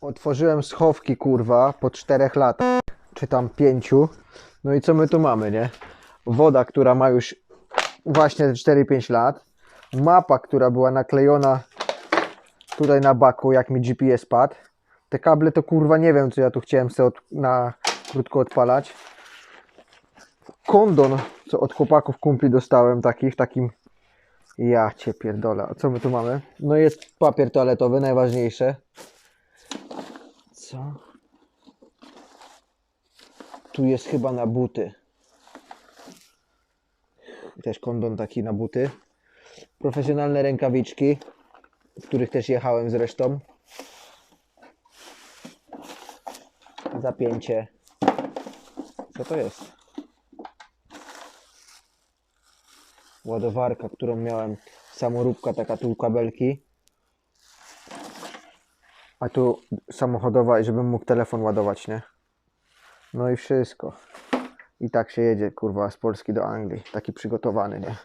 Otworzyłem schowki, kurwa, po czterech latach, czy tam pięciu. No i co my tu mamy, nie? Woda, która ma już właśnie te 4-5 lat. Mapa, która była naklejona tutaj na baku, jak mi GPS padł. Te kable to kurwa nie wiem, co ja tu chciałem sobie od, na krótko odpalać. Kondon, co od chłopaków kumpli dostałem takich, takim ja cię pierdolę. A co my tu mamy? No jest papier toaletowy, najważniejsze. Tu jest chyba na buty. Też kondon taki na buty. Profesjonalne rękawiczki, w których też jechałem zresztą. Zapięcie. Co to jest? Ładowarka, którą miałem. Samoróbka, taka tu kabelki. A tu samochodowa, żebym mógł telefon ładować, nie? No i wszystko. I tak się jedzie, kurwa, z Polski do Anglii. Taki przygotowany, nie?